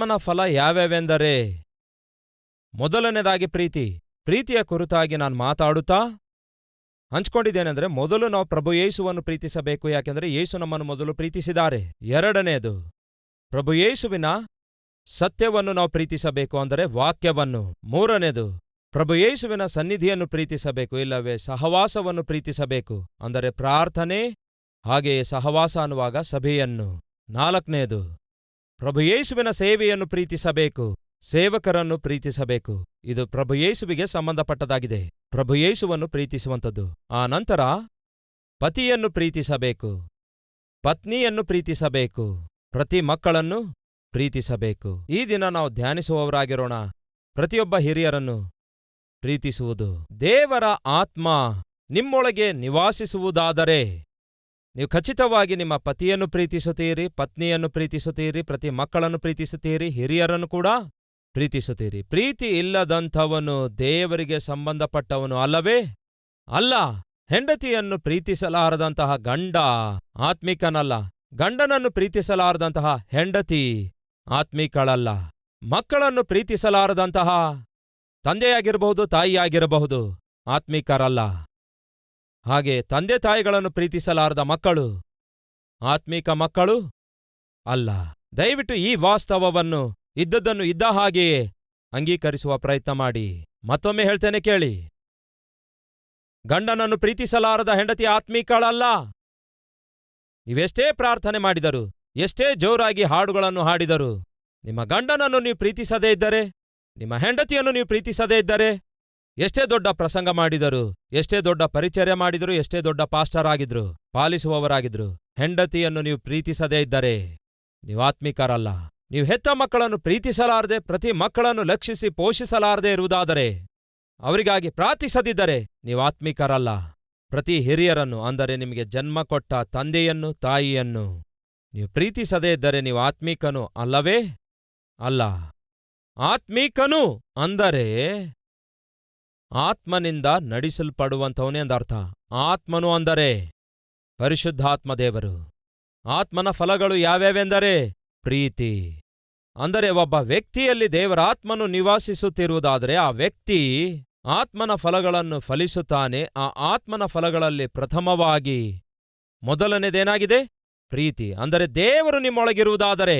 ಆತ್ಮನ ಫಲ ಯಾವ್ಯಾವೆಂದರೆ ಮೊದಲನೇದಾಗಿ ಪ್ರೀತಿ ಪ್ರೀತಿಯ ಕುರಿತಾಗಿ ನಾನು ಮಾತಾಡುತ್ತಾ ಹಂಚ್ಕೊಂಡಿದ್ದೇನೆಂದರೆ ಮೊದಲು ನಾವು ಪ್ರಭು ಯೇಸುವನ್ನು ಪ್ರೀತಿಸಬೇಕು ಯಾಕೆಂದರೆ ಯೇಸು ನಮ್ಮನ್ನು ಮೊದಲು ಪ್ರೀತಿಸಿದ್ದಾರೆ ಎರಡನೆಯದು ಪ್ರಭು ಯೇಸುವಿನ ಸತ್ಯವನ್ನು ನಾವು ಪ್ರೀತಿಸಬೇಕು ಅಂದರೆ ವಾಕ್ಯವನ್ನು ಮೂರನೇದು ಪ್ರಭು ಯೇಸುವಿನ ಸನ್ನಿಧಿಯನ್ನು ಪ್ರೀತಿಸಬೇಕು ಇಲ್ಲವೇ ಸಹವಾಸವನ್ನು ಪ್ರೀತಿಸಬೇಕು ಅಂದರೆ ಪ್ರಾರ್ಥನೆ ಹಾಗೆಯೇ ಸಹವಾಸ ಅನ್ನುವಾಗ ಸಭೆಯನ್ನು ನಾಲ್ಕನೆಯದು ಪ್ರಭುಯೇಸುವಿನ ಸೇವೆಯನ್ನು ಪ್ರೀತಿಸಬೇಕು ಸೇವಕರನ್ನು ಪ್ರೀತಿಸಬೇಕು ಇದು ಪ್ರಭುಯೇಸುವಿಗೆ ಸಂಬಂಧಪಟ್ಟದಾಗಿದೆ ಪ್ರಭುಯೇಸುವನ್ನು ಪ್ರೀತಿಸುವಂಥದ್ದು ಆ ನಂತರ ಪತಿಯನ್ನು ಪ್ರೀತಿಸಬೇಕು ಪತ್ನಿಯನ್ನು ಪ್ರೀತಿಸಬೇಕು ಪ್ರತಿ ಮಕ್ಕಳನ್ನು ಪ್ರೀತಿಸಬೇಕು ಈ ದಿನ ನಾವು ಧ್ಯಾನಿಸುವವರಾಗಿರೋಣ ಪ್ರತಿಯೊಬ್ಬ ಹಿರಿಯರನ್ನು ಪ್ರೀತಿಸುವುದು ದೇವರ ಆತ್ಮ ನಿಮ್ಮೊಳಗೆ ನಿವಾಸಿಸುವುದಾದರೆ ನೀವು ಖಚಿತವಾಗಿ ನಿಮ್ಮ ಪತಿಯನ್ನು ಪ್ರೀತಿಸುತ್ತೀರಿ ಪತ್ನಿಯನ್ನು ಪ್ರೀತಿಸುತ್ತೀರಿ ಪ್ರತಿ ಮಕ್ಕಳನ್ನು ಪ್ರೀತಿಸುತ್ತೀರಿ ಹಿರಿಯರನ್ನು ಕೂಡ ಪ್ರೀತಿಸುತ್ತೀರಿ ಪ್ರೀತಿ ಇಲ್ಲದಂಥವನು ದೇವರಿಗೆ ಸಂಬಂಧಪಟ್ಟವನು ಅಲ್ಲವೇ ಅಲ್ಲ ಹೆಂಡತಿಯನ್ನು ಪ್ರೀತಿಸಲಾರದಂತಹ ಗಂಡ ಆತ್ಮಿಕನಲ್ಲ ಗಂಡನನ್ನು ಪ್ರೀತಿಸಲಾರದಂತಹ ಹೆಂಡತಿ ಆತ್ಮಿಕಳಲ್ಲ ಮಕ್ಕಳನ್ನು ಪ್ರೀತಿಸಲಾರದಂತಹ ತಂದೆಯಾಗಿರಬಹುದು ತಾಯಿಯಾಗಿರಬಹುದು ಆತ್ಮಿಕರಲ್ಲ ಹಾಗೆ ತಂದೆ ತಾಯಿಗಳನ್ನು ಪ್ರೀತಿಸಲಾರದ ಮಕ್ಕಳು ಆತ್ಮೀಕ ಮಕ್ಕಳು ಅಲ್ಲ ದಯವಿಟ್ಟು ಈ ವಾಸ್ತವವನ್ನು ಇದ್ದದ್ದನ್ನು ಇದ್ದ ಹಾಗೆಯೇ ಅಂಗೀಕರಿಸುವ ಪ್ರಯತ್ನ ಮಾಡಿ ಮತ್ತೊಮ್ಮೆ ಹೇಳ್ತೇನೆ ಕೇಳಿ ಗಂಡನನ್ನು ಪ್ರೀತಿಸಲಾರದ ಹೆಂಡತಿ ಆತ್ಮೀಕಳಲ್ಲ ನೀವೆಷ್ಟೇ ಪ್ರಾರ್ಥನೆ ಮಾಡಿದರು ಎಷ್ಟೇ ಜೋರಾಗಿ ಹಾಡುಗಳನ್ನು ಹಾಡಿದರು ನಿಮ್ಮ ಗಂಡನನ್ನು ನೀವು ಪ್ರೀತಿಸದೇ ಇದ್ದರೆ ನಿಮ್ಮ ಹೆಂಡತಿಯನ್ನು ನೀವು ಪ್ರೀತಿಸದೇ ಇದ್ದರೆ ಎಷ್ಟೇ ದೊಡ್ಡ ಪ್ರಸಂಗ ಮಾಡಿದರು ಎಷ್ಟೇ ದೊಡ್ಡ ಪರಿಚಯ ಮಾಡಿದರು ಎಷ್ಟೇ ದೊಡ್ಡ ಪಾಸ್ಟರ್ ಆಗಿದ್ರು ಪಾಲಿಸುವವರಾಗಿದ್ರು ಹೆಂಡತಿಯನ್ನು ನೀವು ಪ್ರೀತಿಸದೇ ಇದ್ದರೆ ನೀವು ಆತ್ಮಿಕರಲ್ಲ ನೀವು ಹೆತ್ತ ಮಕ್ಕಳನ್ನು ಪ್ರೀತಿಸಲಾರದೆ ಪ್ರತಿ ಮಕ್ಕಳನ್ನು ಲಕ್ಷಿಸಿ ಪೋಷಿಸಲಾರದೆ ಇರುವುದಾದರೆ ಅವರಿಗಾಗಿ ಪ್ರಾರ್ಥಿಸದಿದ್ದರೆ ನೀವು ಆತ್ಮಿಕರಲ್ಲ ಪ್ರತಿ ಹಿರಿಯರನ್ನು ಅಂದರೆ ನಿಮಗೆ ಜನ್ಮ ಕೊಟ್ಟ ತಂದೆಯನ್ನು ತಾಯಿಯನ್ನು ನೀವು ಪ್ರೀತಿಸದೇ ಇದ್ದರೆ ನೀವು ಆತ್ಮೀಕನು ಅಲ್ಲವೇ ಅಲ್ಲ ಆತ್ಮೀಕನು ಅಂದರೆ ಆತ್ಮನಿಂದ ನಡೆಸಲ್ಪಡುವಂಥವನೇ ಅಂದರ್ಥ ಆತ್ಮನು ಅಂದರೆ ಪರಿಶುದ್ಧಾತ್ಮ ದೇವರು ಆತ್ಮನ ಫಲಗಳು ಯಾವ್ಯಾವೆಂದರೆ ಪ್ರೀತಿ ಅಂದರೆ ಒಬ್ಬ ವ್ಯಕ್ತಿಯಲ್ಲಿ ದೇವರಾತ್ಮನು ನಿವಾಸಿಸುತ್ತಿರುವುದಾದರೆ ಆ ವ್ಯಕ್ತಿ ಆತ್ಮನ ಫಲಗಳನ್ನು ಫಲಿಸುತ್ತಾನೆ ಆ ಆತ್ಮನ ಫಲಗಳಲ್ಲಿ ಪ್ರಥಮವಾಗಿ ಮೊದಲನೇದೇನಾಗಿದೆ ಪ್ರೀತಿ ಅಂದರೆ ದೇವರು ನಿಮ್ಮೊಳಗಿರುವುದಾದರೆ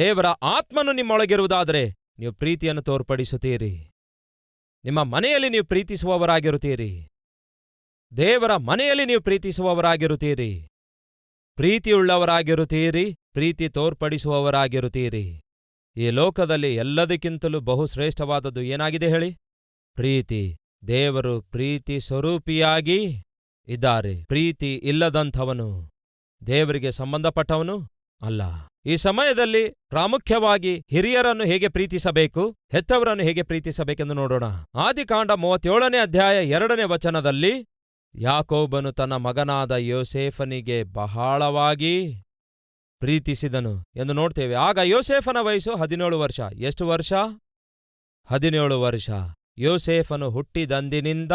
ದೇವರ ಆತ್ಮನು ನಿಮ್ಮೊಳಗಿರುವುದಾದರೆ ನೀವು ಪ್ರೀತಿಯನ್ನು ತೋರ್ಪಡಿಸುತ್ತೀರಿ ನಿಮ್ಮ ಮನೆಯಲ್ಲಿ ನೀವು ಪ್ರೀತಿಸುವವರಾಗಿರುತ್ತೀರಿ ದೇವರ ಮನೆಯಲ್ಲಿ ನೀವು ಪ್ರೀತಿಸುವವರಾಗಿರುತ್ತೀರಿ ಪ್ರೀತಿಯುಳ್ಳವರಾಗಿರುತ್ತೀರಿ ಪ್ರೀತಿ ತೋರ್ಪಡಿಸುವವರಾಗಿರುತ್ತೀರಿ ಈ ಲೋಕದಲ್ಲಿ ಎಲ್ಲದಕ್ಕಿಂತಲೂ ಬಹುಶ್ರೇಷ್ಠವಾದದ್ದು ಏನಾಗಿದೆ ಹೇಳಿ ಪ್ರೀತಿ ದೇವರು ಪ್ರೀತಿ ಸ್ವರೂಪಿಯಾಗಿ ಇದ್ದಾರೆ ಪ್ರೀತಿ ಇಲ್ಲದಂಥವನು ದೇವರಿಗೆ ಸಂಬಂಧಪಟ್ಟವನು ಅಲ್ಲ ಈ ಸಮಯದಲ್ಲಿ ಪ್ರಾಮುಖ್ಯವಾಗಿ ಹಿರಿಯರನ್ನು ಹೇಗೆ ಪ್ರೀತಿಸಬೇಕು ಹೆತ್ತವರನ್ನು ಹೇಗೆ ಪ್ರೀತಿಸಬೇಕೆಂದು ನೋಡೋಣ ಆದಿಕಾಂಡ ಮೂವತ್ತೇಳನೇ ಅಧ್ಯಾಯ ಎರಡನೇ ವಚನದಲ್ಲಿ ಯಾಕೋಬನು ತನ್ನ ಮಗನಾದ ಯೋಸೇಫನಿಗೆ ಬಹಳವಾಗಿ ಪ್ರೀತಿಸಿದನು ಎಂದು ನೋಡ್ತೇವೆ ಆಗ ಯೋಸೇಫನ ವಯಸ್ಸು ಹದಿನೇಳು ವರ್ಷ ಎಷ್ಟು ವರ್ಷ ಹದಿನೇಳು ವರ್ಷ ಯೋಸೇಫನು ಹುಟ್ಟಿದಂದಿನಿಂದ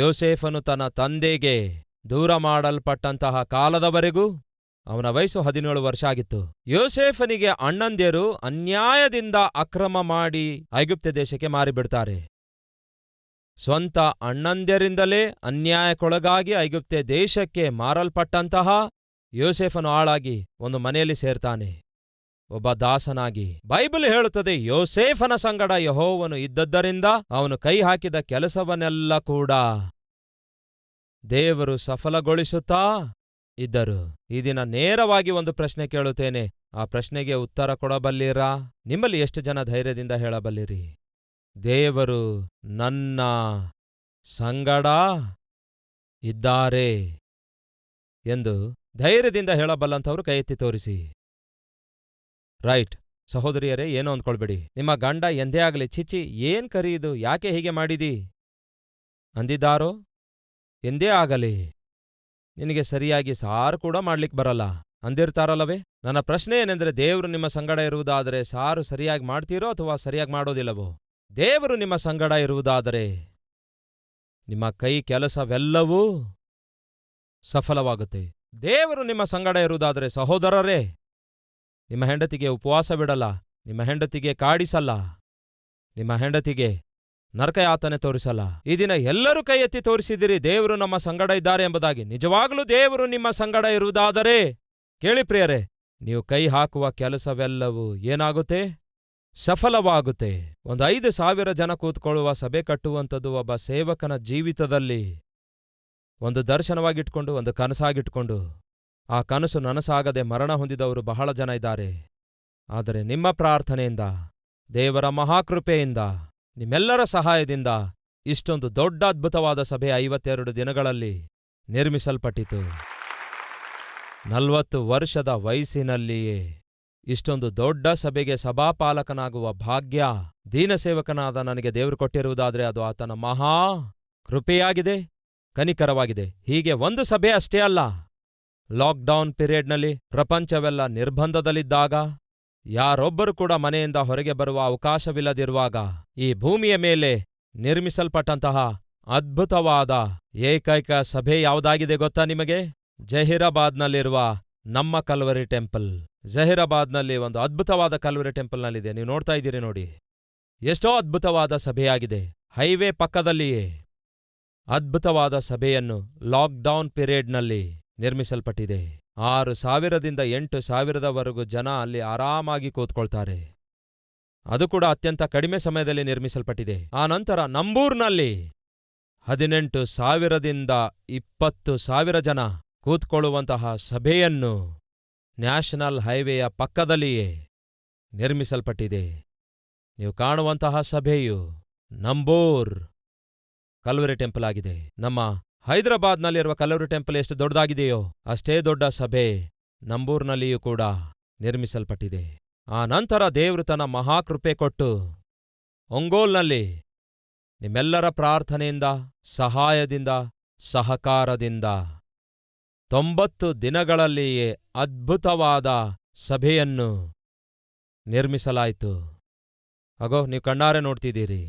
ಯೋಸೇಫನು ತನ್ನ ತಂದೆಗೆ ದೂರ ಮಾಡಲ್ಪಟ್ಟಂತಹ ಕಾಲದವರೆಗೂ ಅವನ ವಯಸ್ಸು ಹದಿನೇಳು ವರ್ಷ ಆಗಿತ್ತು ಯೋಸೇಫನಿಗೆ ಅಣ್ಣಂದ್ಯರು ಅನ್ಯಾಯದಿಂದ ಅಕ್ರಮ ಮಾಡಿ ಐಗುಪ್ತ ದೇಶಕ್ಕೆ ಮಾರಿಬಿಡ್ತಾರೆ ಸ್ವಂತ ಅಣ್ಣಂದ್ಯರಿಂದಲೇ ಅನ್ಯಾಯಕ್ಕೊಳಗಾಗಿ ಐಗುಪ್ತ ದೇಶಕ್ಕೆ ಮಾರಲ್ಪಟ್ಟಂತಹ ಯೋಸೇಫನು ಆಳಾಗಿ ಒಂದು ಮನೆಯಲ್ಲಿ ಸೇರ್ತಾನೆ ಒಬ್ಬ ದಾಸನಾಗಿ ಬೈಬಲ್ ಹೇಳುತ್ತದೆ ಯೋಸೇಫನ ಸಂಗಡ ಯಹೋವನು ಇದ್ದದ್ದರಿಂದ ಅವನು ಕೈ ಹಾಕಿದ ಕೆಲಸವನ್ನೆಲ್ಲ ಕೂಡ ದೇವರು ಸಫಲಗೊಳಿಸುತ್ತಾ ಇದ್ದರು ಈ ದಿನ ನೇರವಾಗಿ ಒಂದು ಪ್ರಶ್ನೆ ಕೇಳುತ್ತೇನೆ ಆ ಪ್ರಶ್ನೆಗೆ ಉತ್ತರ ಕೊಡಬಲ್ಲಿರಾ ನಿಮ್ಮಲ್ಲಿ ಎಷ್ಟು ಜನ ಧೈರ್ಯದಿಂದ ಹೇಳಬಲ್ಲಿರಿ ದೇವರು ನನ್ನ ಸಂಗಡ ಇದ್ದಾರೆ ಎಂದು ಧೈರ್ಯದಿಂದ ಹೇಳಬಲ್ಲಂಥವ್ರು ಕೈ ಎತ್ತಿ ತೋರಿಸಿ ರೈಟ್ ಸಹೋದರಿಯರೇ ಏನೋ ಅಂದ್ಕೊಳ್ಬೇಡಿ ನಿಮ್ಮ ಗಂಡ ಎಂದೇ ಆಗಲಿ ಚಿಚಿ ಏನ್ ಕರೀದು ಯಾಕೆ ಹೀಗೆ ಮಾಡಿದಿ ಅಂದಿದ್ದಾರೋ ಎಂದೇ ಆಗಲಿ ನಿನಗೆ ಸರಿಯಾಗಿ ಸಾರು ಕೂಡ ಮಾಡ್ಲಿಕ್ಕೆ ಬರಲ್ಲ ಅಂದಿರ್ತಾರಲ್ಲವೇ ನನ್ನ ಪ್ರಶ್ನೆ ಏನೆಂದರೆ ದೇವರು ನಿಮ್ಮ ಸಂಗಡ ಇರುವುದಾದರೆ ಸಾರು ಸರಿಯಾಗಿ ಮಾಡ್ತೀರೋ ಅಥವಾ ಸರಿಯಾಗಿ ಮಾಡೋದಿಲ್ಲವೋ ದೇವರು ನಿಮ್ಮ ಸಂಗಡ ಇರುವುದಾದರೆ ನಿಮ್ಮ ಕೈ ಕೆಲಸವೆಲ್ಲವೂ ಸಫಲವಾಗುತ್ತೆ ದೇವರು ನಿಮ್ಮ ಸಂಗಡ ಇರುವುದಾದರೆ ಸಹೋದರರೇ ನಿಮ್ಮ ಹೆಂಡತಿಗೆ ಉಪವಾಸ ಬಿಡಲ್ಲ ನಿಮ್ಮ ಹೆಂಡತಿಗೆ ಕಾಡಿಸಲ್ಲ ನಿಮ್ಮ ಹೆಂಡತಿಗೆ ನರಕಯಾತನೆ ತೋರಿಸಲ್ಲ ಈ ದಿನ ಎಲ್ಲರೂ ಕೈ ಎತ್ತಿ ತೋರಿಸಿದಿರಿ ದೇವರು ನಮ್ಮ ಸಂಗಡ ಇದ್ದಾರೆ ಎಂಬುದಾಗಿ ನಿಜವಾಗಲೂ ದೇವರು ನಿಮ್ಮ ಸಂಗಡ ಇರುವುದಾದರೆ ಕೇಳಿ ಪ್ರಿಯರೇ ನೀವು ಕೈ ಹಾಕುವ ಕೆಲಸವೆಲ್ಲವೂ ಏನಾಗುತ್ತೆ ಸಫಲವಾಗುತ್ತೆ ಒಂದು ಐದು ಸಾವಿರ ಜನ ಕೂತ್ಕೊಳ್ಳುವ ಸಭೆ ಕಟ್ಟುವಂಥದ್ದು ಒಬ್ಬ ಸೇವಕನ ಜೀವಿತದಲ್ಲಿ ಒಂದು ದರ್ಶನವಾಗಿಟ್ಕೊಂಡು ಒಂದು ಕನಸಾಗಿಟ್ಕೊಂಡು ಆ ಕನಸು ನನಸಾಗದೆ ಮರಣ ಹೊಂದಿದವರು ಬಹಳ ಜನ ಇದ್ದಾರೆ ಆದರೆ ನಿಮ್ಮ ಪ್ರಾರ್ಥನೆಯಿಂದ ದೇವರ ಮಹಾಕೃಪೆಯಿಂದ ನಿಮ್ಮೆಲ್ಲರ ಸಹಾಯದಿಂದ ಇಷ್ಟೊಂದು ದೊಡ್ಡ ಅದ್ಭುತವಾದ ಸಭೆ ಐವತ್ತೆರಡು ದಿನಗಳಲ್ಲಿ ನಿರ್ಮಿಸಲ್ಪಟ್ಟಿತು ನಲವತ್ತು ವರ್ಷದ ವಯಸ್ಸಿನಲ್ಲಿಯೇ ಇಷ್ಟೊಂದು ದೊಡ್ಡ ಸಭೆಗೆ ಸಭಾಪಾಲಕನಾಗುವ ಭಾಗ್ಯ ದೀನಸೇವಕನಾದ ನನಗೆ ದೇವರು ಕೊಟ್ಟಿರುವುದಾದರೆ ಅದು ಆತನ ಮಹಾ ಕೃಪೆಯಾಗಿದೆ ಕನಿಕರವಾಗಿದೆ ಹೀಗೆ ಒಂದು ಸಭೆ ಅಷ್ಟೇ ಅಲ್ಲ ಲಾಕ್ಡೌನ್ ಪೀರಿಯಡ್ನಲ್ಲಿ ಪ್ರಪಂಚವೆಲ್ಲ ನಿರ್ಬಂಧದಲ್ಲಿದ್ದಾಗ ಯಾರೊಬ್ಬರು ಕೂಡ ಮನೆಯಿಂದ ಹೊರಗೆ ಬರುವ ಅವಕಾಶವಿಲ್ಲದಿರುವಾಗ ಈ ಭೂಮಿಯ ಮೇಲೆ ನಿರ್ಮಿಸಲ್ಪಟ್ಟಂತಹ ಅದ್ಭುತವಾದ ಏಕೈಕ ಸಭೆ ಯಾವುದಾಗಿದೆ ಗೊತ್ತಾ ನಿಮಗೆ ಜಹೀರಾಬಾದ್ನಲ್ಲಿರುವ ನಮ್ಮ ಕಲ್ವರಿ ಟೆಂಪಲ್ ಜಹೀರಾಬಾದ್ನಲ್ಲಿ ಒಂದು ಅದ್ಭುತವಾದ ಕಲ್ವರಿ ಟೆಂಪಲ್ನಲ್ಲಿದೆ ನೀವು ನೋಡ್ತಾ ಇದ್ದೀರಿ ನೋಡಿ ಎಷ್ಟೋ ಅದ್ಭುತವಾದ ಸಭೆಯಾಗಿದೆ ಹೈವೇ ಪಕ್ಕದಲ್ಲಿಯೇ ಅದ್ಭುತವಾದ ಸಭೆಯನ್ನು ಲಾಕ್ಡೌನ್ ಪಿರಿಯಡ್ನಲ್ಲಿ ನಿರ್ಮಿಸಲ್ಪಟ್ಟಿದೆ ಆರು ಸಾವಿರದಿಂದ ಎಂಟು ಸಾವಿರದವರೆಗೂ ಜನ ಅಲ್ಲಿ ಆರಾಮಾಗಿ ಕೂತ್ಕೊಳ್ತಾರೆ ಅದು ಕೂಡ ಅತ್ಯಂತ ಕಡಿಮೆ ಸಮಯದಲ್ಲಿ ನಿರ್ಮಿಸಲ್ಪಟ್ಟಿದೆ ಆ ನಂತರ ನಂಬೂರ್ನಲ್ಲಿ ಹದಿನೆಂಟು ಸಾವಿರದಿಂದ ಇಪ್ಪತ್ತು ಸಾವಿರ ಜನ ಕೂತ್ಕೊಳ್ಳುವಂತಹ ಸಭೆಯನ್ನು ನ್ಯಾಷನಲ್ ಹೈವೇಯ ಪಕ್ಕದಲ್ಲಿಯೇ ನಿರ್ಮಿಸಲ್ಪಟ್ಟಿದೆ ನೀವು ಕಾಣುವಂತಹ ಸಭೆಯು ನಂಬೂರ್ ಕಲ್ವರಿ ಟೆಂಪಲ್ ಆಗಿದೆ ನಮ್ಮ ಹೈದರಾಬಾದ್ನಲ್ಲಿರುವ ಕಲ್ಲೂರು ಟೆಂಪಲ್ ಎಷ್ಟು ದೊಡ್ಡದಾಗಿದೆಯೋ ಅಷ್ಟೇ ದೊಡ್ಡ ಸಭೆ ನಂಬೂರ್ನಲ್ಲಿಯೂ ಕೂಡ ನಿರ್ಮಿಸಲ್ಪಟ್ಟಿದೆ ಆ ನಂತರ ದೇವರು ತನ್ನ ಮಹಾಕೃಪೆ ಕೊಟ್ಟು ಒಂಗೋಲ್ನಲ್ಲಿ ನಿಮ್ಮೆಲ್ಲರ ಪ್ರಾರ್ಥನೆಯಿಂದ ಸಹಾಯದಿಂದ ಸಹಕಾರದಿಂದ ತೊಂಬತ್ತು ದಿನಗಳಲ್ಲಿಯೇ ಅದ್ಭುತವಾದ ಸಭೆಯನ್ನು ನಿರ್ಮಿಸಲಾಯಿತು ಅಗೋ ನೀವು ಕಣ್ಣಾರೆ ನೋಡ್ತಿದ್ದೀರಿ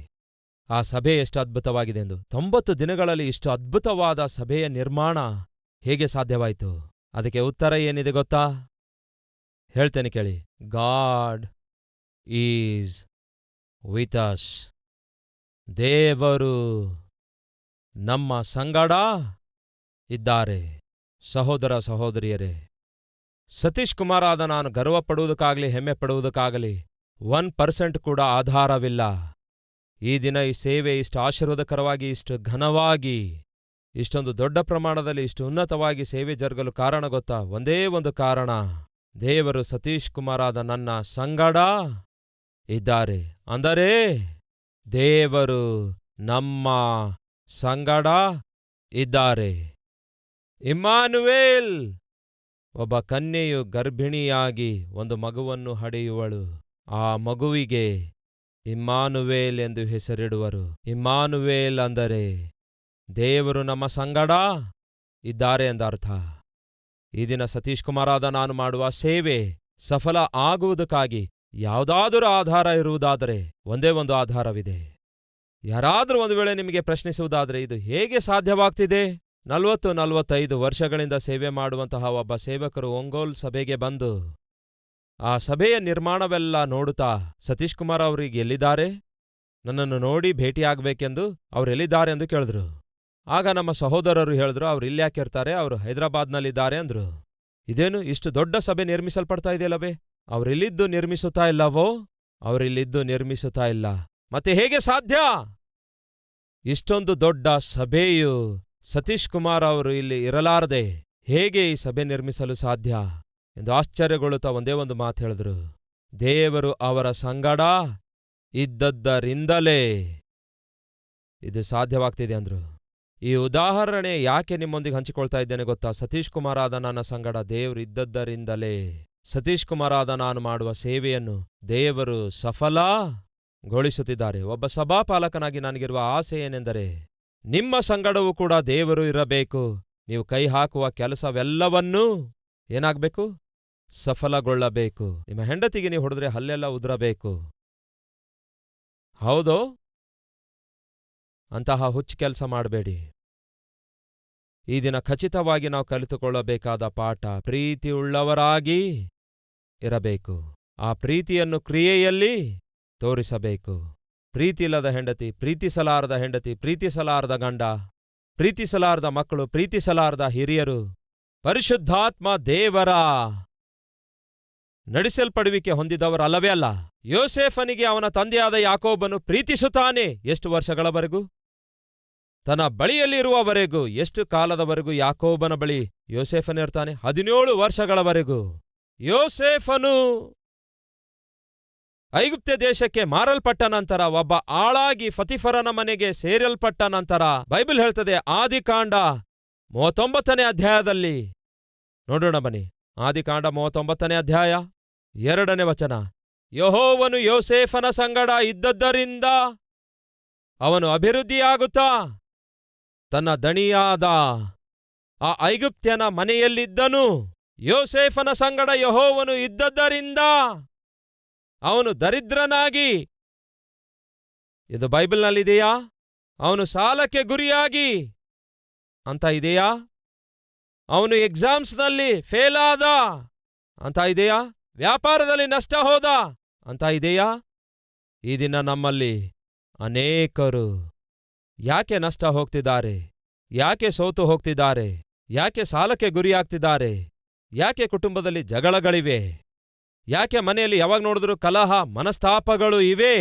ಆ ಸಭೆ ಎಷ್ಟು ಅದ್ಭುತವಾಗಿದೆ ಎಂದು ತೊಂಬತ್ತು ದಿನಗಳಲ್ಲಿ ಇಷ್ಟು ಅದ್ಭುತವಾದ ಸಭೆಯ ನಿರ್ಮಾಣ ಹೇಗೆ ಸಾಧ್ಯವಾಯಿತು ಅದಕ್ಕೆ ಉತ್ತರ ಏನಿದೆ ಗೊತ್ತಾ ಹೇಳ್ತೇನೆ ಕೇಳಿ ಗಾಡ್ ಈಸ್ ವಿತಸ್ ದೇವರು ನಮ್ಮ ಸಂಗಡ ಇದ್ದಾರೆ ಸಹೋದರ ಸಹೋದರಿಯರೇ ಸತೀಶ್ ಕುಮಾರ್ ಆದ ನಾನು ಗರ್ವ ಪಡುವುದಕ್ಕಾಗಲಿ ಹೆಮ್ಮೆ ಪಡುವುದಕ್ಕಾಗಲಿ ಒನ್ ಪರ್ಸೆಂಟ್ ಕೂಡ ಆಧಾರವಿಲ್ಲ ಈ ದಿನ ಈ ಸೇವೆ ಇಷ್ಟು ಆಶೀರ್ವಾದಕರವಾಗಿ ಇಷ್ಟು ಘನವಾಗಿ ಇಷ್ಟೊಂದು ದೊಡ್ಡ ಪ್ರಮಾಣದಲ್ಲಿ ಇಷ್ಟು ಉನ್ನತವಾಗಿ ಸೇವೆ ಜರುಗಲು ಕಾರಣ ಗೊತ್ತಾ ಒಂದೇ ಒಂದು ಕಾರಣ ದೇವರು ಸತೀಶ್ ಕುಮಾರಾದ ನನ್ನ ಸಂಗಡ ಇದ್ದಾರೆ ಅಂದರೆ ದೇವರು ನಮ್ಮ ಸಂಗಡ ಇದ್ದಾರೆ ಇಮ್ಮಾನುವೇಲ್ ಒಬ್ಬ ಕನ್ಯೆಯು ಗರ್ಭಿಣಿಯಾಗಿ ಒಂದು ಮಗುವನ್ನು ಹಡೆಯುವಳು ಆ ಮಗುವಿಗೆ ಇಮ್ಮಾನುವೇಲ್ ಎಂದು ಹೆಸರಿಡುವರು ಇಮ್ಮಾನುವೇಲ್ ಅಂದರೆ ದೇವರು ನಮ್ಮ ಸಂಗಡ ಇದ್ದಾರೆ ಎಂದರ್ಥ ಈ ದಿನ ಸತೀಶ್ ಕುಮಾರಾದ ನಾನು ಮಾಡುವ ಸೇವೆ ಸಫಲ ಆಗುವುದಕ್ಕಾಗಿ ಯಾವುದಾದರೂ ಆಧಾರ ಇರುವುದಾದರೆ ಒಂದೇ ಒಂದು ಆಧಾರವಿದೆ ಯಾರಾದರೂ ಒಂದು ವೇಳೆ ನಿಮಗೆ ಪ್ರಶ್ನಿಸುವುದಾದರೆ ಇದು ಹೇಗೆ ಸಾಧ್ಯವಾಗ್ತಿದೆ ನಲವತ್ತು ನಲವತ್ತೈದು ವರ್ಷಗಳಿಂದ ಸೇವೆ ಮಾಡುವಂತಹ ಒಬ್ಬ ಸೇವಕರು ಒಂಗೋಲ್ ಸಭೆಗೆ ಬಂದು ಆ ಸಭೆಯ ನಿರ್ಮಾಣವೆಲ್ಲ ನೋಡುತ್ತಾ ಸತೀಶ್ ಕುಮಾರ್ ಅವ್ರಿಗೆ ಎಲ್ಲಿದ್ದಾರೆ ನನ್ನನ್ನು ನೋಡಿ ಭೇಟಿಯಾಗಬೇಕೆಂದು ಅವರೆಲ್ಲಿದ್ದಾರೆ ಎಂದು ಕೇಳಿದ್ರು ಆಗ ನಮ್ಮ ಸಹೋದರರು ಹೇಳಿದ್ರು ಅವ್ರು ಇಲ್ಯಾಕೆ ಇರ್ತಾರೆ ಅವರು ಹೈದರಾಬಾದ್ನಲ್ಲಿದ್ದಾರೆ ಅಂದ್ರು ಇದೇನು ಇಷ್ಟು ದೊಡ್ಡ ಸಭೆ ನಿರ್ಮಿಸಲ್ಪಡ್ತಾ ಇದೆಯಲ್ಲವೇ ಅವರಿಲ್ಲಿದ್ದು ನಿರ್ಮಿಸುತ್ತಾ ಇಲ್ಲವೋ ಅವರಿಲ್ಲಿದ್ದು ನಿರ್ಮಿಸುತ್ತಾ ಇಲ್ಲ ಮತ್ತೆ ಹೇಗೆ ಸಾಧ್ಯ ಇಷ್ಟೊಂದು ದೊಡ್ಡ ಸಭೆಯು ಸತೀಶ್ ಕುಮಾರ್ ಅವರು ಇಲ್ಲಿ ಇರಲಾರದೆ ಹೇಗೆ ಈ ಸಭೆ ನಿರ್ಮಿಸಲು ಸಾಧ್ಯ ಎಂದು ಆಶ್ಚರ್ಯಗೊಳ್ಳುತ್ತಾ ಒಂದೇ ಒಂದು ಮಾತು ಹೇಳಿದ್ರು ದೇವರು ಅವರ ಸಂಗಡ ಇದ್ದದ್ದರಿಂದಲೇ ಇದು ಸಾಧ್ಯವಾಗ್ತಿದೆ ಅಂದರು ಈ ಉದಾಹರಣೆ ಯಾಕೆ ನಿಮ್ಮೊಂದಿಗೆ ಹಂಚಿಕೊಳ್ತಾ ಇದ್ದೇನೆ ಗೊತ್ತಾ ಸತೀಶ್ ಕುಮಾರ್ ಆದ ನನ್ನ ಸಂಗಡ ದೇವರು ಇದ್ದದ್ದರಿಂದಲೇ ಸತೀಶ್ ಕುಮಾರ್ ಆದ ನಾನು ಮಾಡುವ ಸೇವೆಯನ್ನು ದೇವರು ಸಫಲಗೊಳಿಸುತ್ತಿದ್ದಾರೆ ಒಬ್ಬ ಸಭಾಪಾಲಕನಾಗಿ ನನಗಿರುವ ಆಸೆ ಏನೆಂದರೆ ನಿಮ್ಮ ಸಂಗಡವೂ ಕೂಡ ದೇವರು ಇರಬೇಕು ನೀವು ಕೈ ಹಾಕುವ ಕೆಲಸವೆಲ್ಲವನ್ನೂ ಏನಾಗಬೇಕು ಸಫಲಗೊಳ್ಳಬೇಕು ನಿಮ್ಮ ಹೆಂಡತಿಗೆ ನೀವು ಹೊಡೆದ್ರೆ ಹಲ್ಲೆಲ್ಲ ಉದ್ರಬೇಕು ಹೌದು ಅಂತಹ ಹುಚ್ಚು ಕೆಲಸ ಮಾಡಬೇಡಿ ಈ ದಿನ ಖಚಿತವಾಗಿ ನಾವು ಕಲಿತುಕೊಳ್ಳಬೇಕಾದ ಪಾಠ ಪ್ರೀತಿಯುಳ್ಳವರಾಗಿ ಇರಬೇಕು ಆ ಪ್ರೀತಿಯನ್ನು ಕ್ರಿಯೆಯಲ್ಲಿ ತೋರಿಸಬೇಕು ಪ್ರೀತಿಯಿಲ್ಲದ ಹೆಂಡತಿ ಪ್ರೀತಿಸಲಾರದ ಹೆಂಡತಿ ಪ್ರೀತಿಸಲಾರದ ಗಂಡ ಪ್ರೀತಿಸಲಾರದ ಮಕ್ಕಳು ಪ್ರೀತಿಸಲಾರದ ಹಿರಿಯರು ಪರಿಶುದ್ಧಾತ್ಮ ದೇವರ ನಡೆಸಲ್ಪಡುವಿಕೆ ಹೊಂದಿದವರಲ್ಲವೇ ಅಲ್ಲ ಯೋಸೇಫನಿಗೆ ಅವನ ತಂದೆಯಾದ ಯಾಕೋಬನು ಪ್ರೀತಿಸುತ್ತಾನೆ ಎಷ್ಟು ವರ್ಷಗಳವರೆಗೂ ತನ್ನ ಬಳಿಯಲ್ಲಿರುವವರೆಗೂ ಎಷ್ಟು ಕಾಲದವರೆಗೂ ಯಾಕೋಬನ ಬಳಿ ಯೋಸೇಫನಿರ್ತಾನೆ ಹದಿನೇಳು ವರ್ಷಗಳವರೆಗೂ ಯೋಸೇಫನು ಐಗುಪ್ತ ದೇಶಕ್ಕೆ ಮಾರಲ್ಪಟ್ಟ ನಂತರ ಒಬ್ಬ ಆಳಾಗಿ ಫತಿಫರನ ಮನೆಗೆ ಸೇರಲ್ಪಟ್ಟ ನಂತರ ಬೈಬಲ್ ಹೇಳ್ತದೆ ಆದಿಕಾಂಡ ಮೂವತ್ತೊಂಬತ್ತನೇ ಅಧ್ಯಾಯದಲ್ಲಿ ನೋಡೋಣ ಬನ್ನಿ ಆದಿಕಾಂಡ ಮೂವತ್ತೊಂಬತ್ತನೇ ಅಧ್ಯಾಯ ಎರಡನೇ ವಚನ ಯಹೋವನು ಯೋಸೇಫನ ಸಂಗಡ ಇದ್ದದ್ದರಿಂದ ಅವನು ಅಭಿವೃದ್ಧಿಯಾಗುತ್ತಾ ತನ್ನ ದಣಿಯಾದ ಆ ಐಗುಪ್ತ್ಯನ ಮನೆಯಲ್ಲಿದ್ದನು ಯೋಸೇಫನ ಸಂಗಡ ಯಹೋವನು ಇದ್ದದ್ದರಿಂದ ಅವನು ದರಿದ್ರನಾಗಿ ಇದು ಬೈಬಲ್ನಲ್ಲಿದೆಯಾ ಅವನು ಸಾಲಕ್ಕೆ ಗುರಿಯಾಗಿ ಅಂತ ಇದೆಯಾ ಅವನು ಎಕ್ಸಾಮ್ಸ್ನಲ್ಲಿ ಫೇಲ್ ಆದ ಅಂತ ಇದೆಯಾ ವ್ಯಾಪಾರದಲ್ಲಿ ನಷ್ಟ ಹೋದ ಅಂತ ಇದೆಯಾ ಈ ದಿನ ನಮ್ಮಲ್ಲಿ ಅನೇಕರು ಯಾಕೆ ನಷ್ಟ ಹೋಗ್ತಿದ್ದಾರೆ ಯಾಕೆ ಸೋತು ಹೋಗ್ತಿದ್ದಾರೆ ಯಾಕೆ ಸಾಲಕ್ಕೆ ಗುರಿಯಾಗ್ತಿದ್ದಾರೆ ಯಾಕೆ ಕುಟುಂಬದಲ್ಲಿ ಜಗಳಗಳಿವೆ ಯಾಕೆ ಮನೆಯಲ್ಲಿ ಯಾವಾಗ ನೋಡಿದ್ರೂ ಕಲಹ ಮನಸ್ತಾಪಗಳು ಇವೆ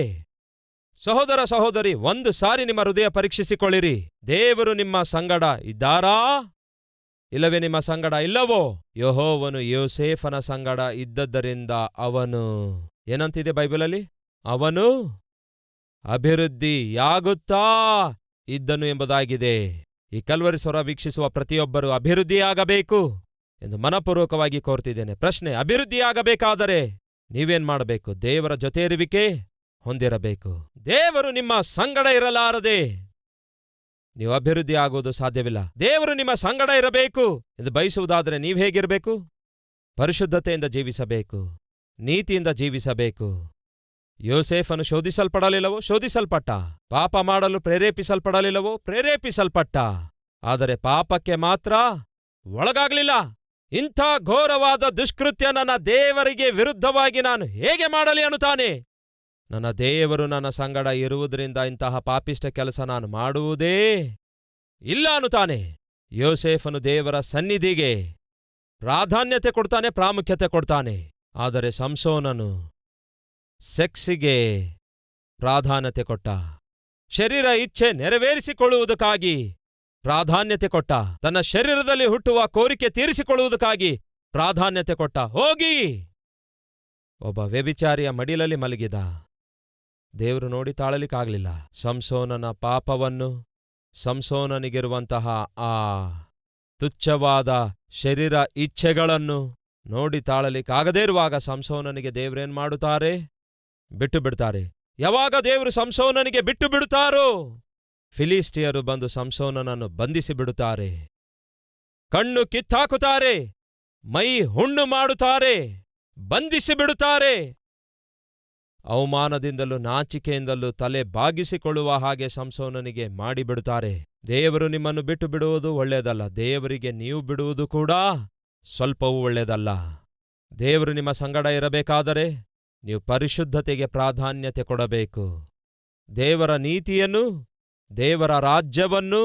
ಸಹೋದರ ಸಹೋದರಿ ಒಂದು ಸಾರಿ ನಿಮ್ಮ ಹೃದಯ ಪರೀಕ್ಷಿಸಿಕೊಳ್ಳಿರಿ ದೇವರು ನಿಮ್ಮ ಸಂಗಡ ಇದ್ದಾರಾ ಇಲ್ಲವೇ ನಿಮ್ಮ ಸಂಗಡ ಇಲ್ಲವೋ ಯಹೋವನು ಯೋಸೇಫನ ಸಂಗಡ ಇದ್ದದ್ದರಿಂದ ಅವನು ಏನಂತಿದೆ ಬೈಬಲಲ್ಲಿ ಅವನು ಅಭಿವೃದ್ಧಿಯಾಗುತ್ತಾ ಇದ್ದನು ಎಂಬುದಾಗಿದೆ ಈ ಕಲ್ವರಿ ಸ್ವರ ವೀಕ್ಷಿಸುವ ಪ್ರತಿಯೊಬ್ಬರು ಅಭಿವೃದ್ಧಿಯಾಗಬೇಕು ಎಂದು ಮನಪೂರ್ವಕವಾಗಿ ಕೋರ್ತಿದ್ದೇನೆ ಪ್ರಶ್ನೆ ಅಭಿವೃದ್ಧಿಯಾಗಬೇಕಾದರೆ ನೀವೇನ್ ಮಾಡಬೇಕು ದೇವರ ಜೊತೆ ಇರುವಿಕೆ ಹೊಂದಿರಬೇಕು ದೇವರು ನಿಮ್ಮ ಸಂಗಡ ಇರಲಾರದೆ ನೀವು ಅಭಿವೃದ್ಧಿ ಆಗೋದು ಸಾಧ್ಯವಿಲ್ಲ ದೇವರು ನಿಮ್ಮ ಸಂಗಡ ಇರಬೇಕು ಎಂದು ಬಯಸುವುದಾದರೆ ನೀವು ಹೇಗಿರಬೇಕು ಪರಿಶುದ್ಧತೆಯಿಂದ ಜೀವಿಸಬೇಕು ನೀತಿಯಿಂದ ಜೀವಿಸಬೇಕು ಯೋಸೇಫನು ಶೋಧಿಸಲ್ಪಡಲಿಲ್ಲವೋ ಶೋಧಿಸಲ್ಪಟ್ಟ ಪಾಪ ಮಾಡಲು ಪ್ರೇರೇಪಿಸಲ್ಪಡಲಿಲ್ಲವೋ ಪ್ರೇರೇಪಿಸಲ್ಪಟ್ಟ ಆದರೆ ಪಾಪಕ್ಕೆ ಮಾತ್ರ ಒಳಗಾಗಲಿಲ್ಲ ಇಂಥ ಘೋರವಾದ ದುಷ್ಕೃತ್ಯ ನನ್ನ ದೇವರಿಗೆ ವಿರುದ್ಧವಾಗಿ ನಾನು ಹೇಗೆ ಮಾಡಲಿ ಅನ್ನುತ್ತಾನೆ ನನ್ನ ದೇವರು ನನ್ನ ಸಂಗಡ ಇರುವುದರಿಂದ ಇಂತಹ ಪಾಪಿಷ್ಟ ಕೆಲಸ ನಾನು ಮಾಡುವುದೇ ಇಲ್ಲ ಅನುತಾನೆ ಯೋಸೇಫನು ದೇವರ ಸನ್ನಿಧಿಗೆ ಪ್ರಾಧಾನ್ಯತೆ ಕೊಡ್ತಾನೆ ಪ್ರಾಮುಖ್ಯತೆ ಕೊಡ್ತಾನೆ ಆದರೆ ಸಂಸೋನನು ಸೆಕ್ಸಿಗೆ ಪ್ರಾಧಾನ್ಯತೆ ಕೊಟ್ಟ ಶರೀರ ಇಚ್ಛೆ ನೆರವೇರಿಸಿಕೊಳ್ಳುವುದಕ್ಕಾಗಿ ಪ್ರಾಧಾನ್ಯತೆ ಕೊಟ್ಟ ತನ್ನ ಶರೀರದಲ್ಲಿ ಹುಟ್ಟುವ ಕೋರಿಕೆ ತೀರಿಸಿಕೊಳ್ಳುವುದಕ್ಕಾಗಿ ಪ್ರಾಧಾನ್ಯತೆ ಕೊಟ್ಟ ಹೋಗಿ ಒಬ್ಬ ವ್ಯಭಿಚಾರಿಯ ಮಡಿಲಲ್ಲಿ ಮಲಗಿದ ದೇವರು ನೋಡಿ ತಾಳಲಿಕ್ಕಾಗಲಿಲ್ಲ ಸಂಸೋನನ ಪಾಪವನ್ನು ಸಂಸೋನನಿಗಿರುವಂತಹ ಆ ತುಚ್ಛವಾದ ಶರೀರ ಇಚ್ಛೆಗಳನ್ನು ನೋಡಿ ತಾಳಲಿಕ್ಕಾಗದೇ ಇರುವಾಗ ಸಂಸೋನನಿಗೆ ದೇವ್ರೇನ್ ಮಾಡುತ್ತಾರೆ ಬಿಟ್ಟು ಬಿಡ್ತಾರೆ ಯಾವಾಗ ದೇವರು ಸಂಸೋನನಿಗೆ ಬಿಟ್ಟು ಬಿಡುತ್ತಾರೋ ಫಿಲಿಸ್ಟಿಯರು ಬಂದು ಸಂಸೋನನನ್ನು ಬಂಧಿಸಿ ಬಿಡುತ್ತಾರೆ ಕಣ್ಣು ಕಿತ್ತಾಕುತ್ತಾರೆ ಮೈ ಹುಣ್ಣು ಮಾಡುತ್ತಾರೆ ಬಂಧಿಸಿ ಬಿಡುತ್ತಾರೆ ಅವಮಾನದಿಂದಲೂ ನಾಚಿಕೆಯಿಂದಲೂ ತಲೆ ಬಾಗಿಸಿಕೊಳ್ಳುವ ಹಾಗೆ ಸಂಸೋನನಿಗೆ ಮಾಡಿಬಿಡುತ್ತಾರೆ ದೇವರು ನಿಮ್ಮನ್ನು ಬಿಟ್ಟು ಬಿಡುವುದು ಒಳ್ಳೆಯದಲ್ಲ ದೇವರಿಗೆ ನೀವು ಬಿಡುವುದು ಕೂಡ ಸ್ವಲ್ಪವೂ ಒಳ್ಳೆಯದಲ್ಲ ದೇವರು ನಿಮ್ಮ ಸಂಗಡ ಇರಬೇಕಾದರೆ ನೀವು ಪರಿಶುದ್ಧತೆಗೆ ಪ್ರಾಧಾನ್ಯತೆ ಕೊಡಬೇಕು ದೇವರ ನೀತಿಯನ್ನು ದೇವರ ರಾಜ್ಯವನ್ನು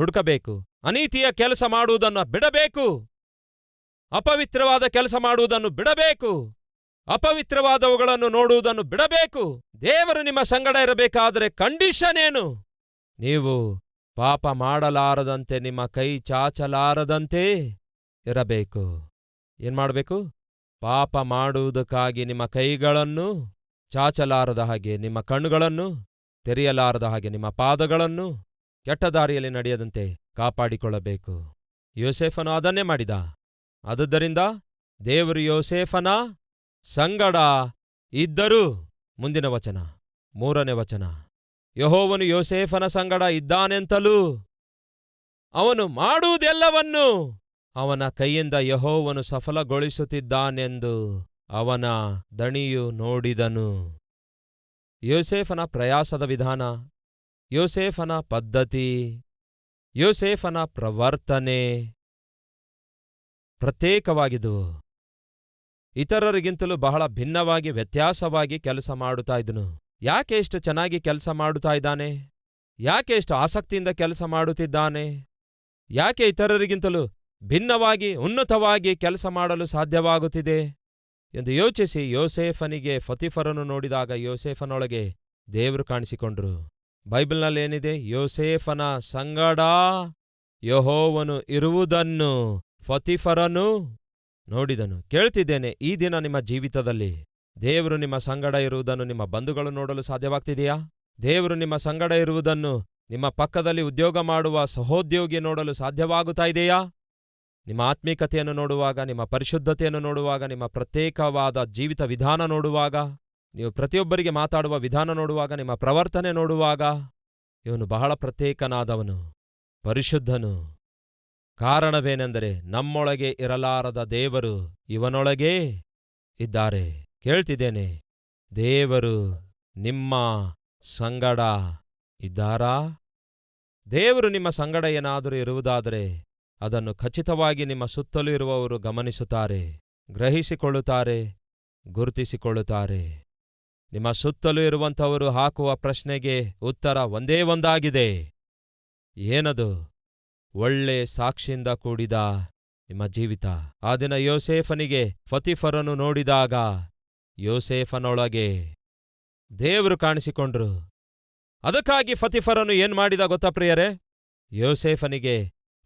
ಹುಡುಕಬೇಕು ಅನೀತಿಯ ಕೆಲಸ ಮಾಡುವುದನ್ನು ಬಿಡಬೇಕು ಅಪವಿತ್ರವಾದ ಕೆಲಸ ಮಾಡುವುದನ್ನು ಬಿಡಬೇಕು ಅಪವಿತ್ರವಾದವುಗಳನ್ನು ನೋಡುವುದನ್ನು ಬಿಡಬೇಕು ದೇವರು ನಿಮ್ಮ ಸಂಗಡ ಇರಬೇಕಾದರೆ ಕಂಡೀಷನ್ ಏನು ನೀವು ಪಾಪ ಮಾಡಲಾರದಂತೆ ನಿಮ್ಮ ಕೈ ಚಾಚಲಾರದಂತೆ ಇರಬೇಕು ಏನು ಮಾಡಬೇಕು ಪಾಪ ಮಾಡುವುದಕ್ಕಾಗಿ ನಿಮ್ಮ ಕೈಗಳನ್ನು ಚಾಚಲಾರದ ಹಾಗೆ ನಿಮ್ಮ ಕಣ್ಣುಗಳನ್ನು ತೆರೆಯಲಾರದ ಹಾಗೆ ನಿಮ್ಮ ಪಾದಗಳನ್ನು ಕೆಟ್ಟ ದಾರಿಯಲ್ಲಿ ನಡೆಯದಂತೆ ಕಾಪಾಡಿಕೊಳ್ಳಬೇಕು ಯೋಸೇಫನು ಅದನ್ನೇ ಮಾಡಿದ ಅದುದರಿಂದ ದೇವರು ಯೋಸೇಫನ ಸಂಗಡ ಇದ್ದರೂ ಮುಂದಿನ ವಚನ ಮೂರನೇ ವಚನ ಯಹೋವನು ಯೋಸೇಫನ ಸಂಗಡ ಇದ್ದಾನೆಂತಲೂ ಅವನು ಮಾಡುವುದೆಲ್ಲವನ್ನೂ ಅವನ ಕೈಯಿಂದ ಯಹೋವನು ಸಫಲಗೊಳಿಸುತ್ತಿದ್ದಾನೆಂದು ಅವನ ದಣಿಯು ನೋಡಿದನು ಯೋಸೇಫನ ಪ್ರಯಾಸದ ವಿಧಾನ ಯೋಸೇಫನ ಪದ್ಧತಿ ಯೋಸೇಫನ ಪ್ರವರ್ತನೆ ಪ್ರತ್ಯೇಕವಾಗಿದು ಇತರರಿಗಿಂತಲೂ ಬಹಳ ಭಿನ್ನವಾಗಿ ವ್ಯತ್ಯಾಸವಾಗಿ ಕೆಲಸ ಮಾಡುತ್ತಾ ಇದ್ದನು ಯಾಕೆ ಇಷ್ಟು ಚೆನ್ನಾಗಿ ಕೆಲಸ ಮಾಡುತ್ತಾ ಇದ್ದಾನೆ ಯಾಕೆ ಇಷ್ಟು ಆಸಕ್ತಿಯಿಂದ ಕೆಲಸ ಮಾಡುತ್ತಿದ್ದಾನೆ ಯಾಕೆ ಇತರರಿಗಿಂತಲೂ ಭಿನ್ನವಾಗಿ ಉನ್ನತವಾಗಿ ಕೆಲಸ ಮಾಡಲು ಸಾಧ್ಯವಾಗುತ್ತಿದೆ ಎಂದು ಯೋಚಿಸಿ ಯೋಸೇಫನಿಗೆ ಫತಿಫರನ್ನು ನೋಡಿದಾಗ ಯೋಸೇಫನೊಳಗೆ ದೇವರು ಕಾಣಿಸಿಕೊಂಡ್ರು ಬೈಬಲ್ನಲ್ಲೇನಿದೆ ಯೋಸೇಫನ ಸಂಗಡ ಯಹೋವನು ಇರುವುದನ್ನು ಫತಿಫರನು ನೋಡಿದನು ಕೇಳ್ತಿದ್ದೇನೆ ಈ ದಿನ ನಿಮ್ಮ ಜೀವಿತದಲ್ಲಿ ದೇವರು ನಿಮ್ಮ ಸಂಗಡ ಇರುವುದನ್ನು ನಿಮ್ಮ ಬಂಧುಗಳು ನೋಡಲು ಸಾಧ್ಯವಾಗ್ತಿದೆಯಾ ದೇವರು ನಿಮ್ಮ ಸಂಗಡ ಇರುವುದನ್ನು ನಿಮ್ಮ ಪಕ್ಕದಲ್ಲಿ ಉದ್ಯೋಗ ಮಾಡುವ ಸಹೋದ್ಯೋಗಿ ನೋಡಲು ಸಾಧ್ಯವಾಗುತ್ತಾ ಇದೆಯಾ ನಿಮ್ಮ ಆತ್ಮೀಕತೆಯನ್ನು ನೋಡುವಾಗ ನಿಮ್ಮ ಪರಿಶುದ್ಧತೆಯನ್ನು ನೋಡುವಾಗ ನಿಮ್ಮ ಪ್ರತ್ಯೇಕವಾದ ಜೀವಿತ ವಿಧಾನ ನೋಡುವಾಗ ನೀವು ಪ್ರತಿಯೊಬ್ಬರಿಗೆ ಮಾತಾಡುವ ವಿಧಾನ ನೋಡುವಾಗ ನಿಮ್ಮ ಪ್ರವರ್ತನೆ ನೋಡುವಾಗ ಇವನು ಬಹಳ ಪ್ರತ್ಯೇಕನಾದವನು ಪರಿಶುದ್ಧನು ಕಾರಣವೇನೆಂದರೆ ನಮ್ಮೊಳಗೆ ಇರಲಾರದ ದೇವರು ಇವನೊಳಗೇ ಇದ್ದಾರೆ ಕೇಳ್ತಿದ್ದೇನೆ ದೇವರು ನಿಮ್ಮ ಸಂಗಡ ಇದ್ದಾರಾ ದೇವರು ನಿಮ್ಮ ಸಂಗಡ ಏನಾದರೂ ಇರುವುದಾದರೆ ಅದನ್ನು ಖಚಿತವಾಗಿ ನಿಮ್ಮ ಸುತ್ತಲೂ ಇರುವವರು ಗಮನಿಸುತ್ತಾರೆ ಗ್ರಹಿಸಿಕೊಳ್ಳುತ್ತಾರೆ ಗುರುತಿಸಿಕೊಳ್ಳುತ್ತಾರೆ ನಿಮ್ಮ ಸುತ್ತಲೂ ಇರುವಂಥವರು ಹಾಕುವ ಪ್ರಶ್ನೆಗೆ ಉತ್ತರ ಒಂದೇ ಒಂದಾಗಿದೆ ಏನದು ಒಳ್ಳೆ ಸಾಕ್ಷಿಯಿಂದ ಕೂಡಿದ ನಿಮ್ಮ ಜೀವಿತ ಆ ದಿನ ಯೋಸೇಫನಿಗೆ ಫತಿಫರನ್ನು ನೋಡಿದಾಗ ಯೋಸೇಫನೊಳಗೆ ದೇವರು ಕಾಣಿಸಿಕೊಂಡ್ರು ಅದಕ್ಕಾಗಿ ಫತಿಫರನು ಏನ್ ಮಾಡಿದ ಗೊತ್ತಾ ಪ್ರಿಯರೇ ಯೋಸೇಫನಿಗೆ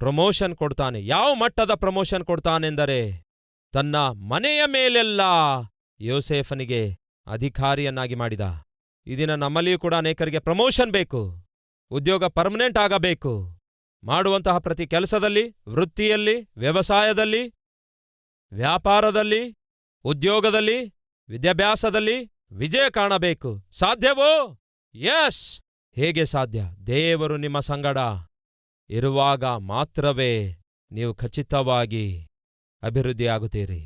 ಪ್ರಮೋಷನ್ ಕೊಡ್ತಾನೆ ಯಾವ ಮಟ್ಟದ ಪ್ರಮೋಷನ್ ಕೊಡ್ತಾನೆಂದರೆ ತನ್ನ ಮನೆಯ ಮೇಲೆಲ್ಲ ಯೋಸೇಫನಿಗೆ ಅಧಿಕಾರಿಯನ್ನಾಗಿ ಮಾಡಿದ ಇದಿನ ನಮ್ಮಲ್ಲಿಯೂ ಕೂಡ ಅನೇಕರಿಗೆ ಪ್ರಮೋಷನ್ ಬೇಕು ಉದ್ಯೋಗ ಪರ್ಮನೆಂಟ್ ಆಗಬೇಕು ಮಾಡುವಂತಹ ಪ್ರತಿ ಕೆಲಸದಲ್ಲಿ ವೃತ್ತಿಯಲ್ಲಿ ವ್ಯವಸಾಯದಲ್ಲಿ ವ್ಯಾಪಾರದಲ್ಲಿ ಉದ್ಯೋಗದಲ್ಲಿ ವಿದ್ಯಾಭ್ಯಾಸದಲ್ಲಿ ವಿಜಯ ಕಾಣಬೇಕು ಸಾಧ್ಯವೋ ಎಸ್ ಹೇಗೆ ಸಾಧ್ಯ ದೇವರು ನಿಮ್ಮ ಸಂಗಡ ಇರುವಾಗ ಮಾತ್ರವೇ ನೀವು ಖಚಿತವಾಗಿ ಅಭಿವೃದ್ಧಿಯಾಗುತ್ತೀರಿ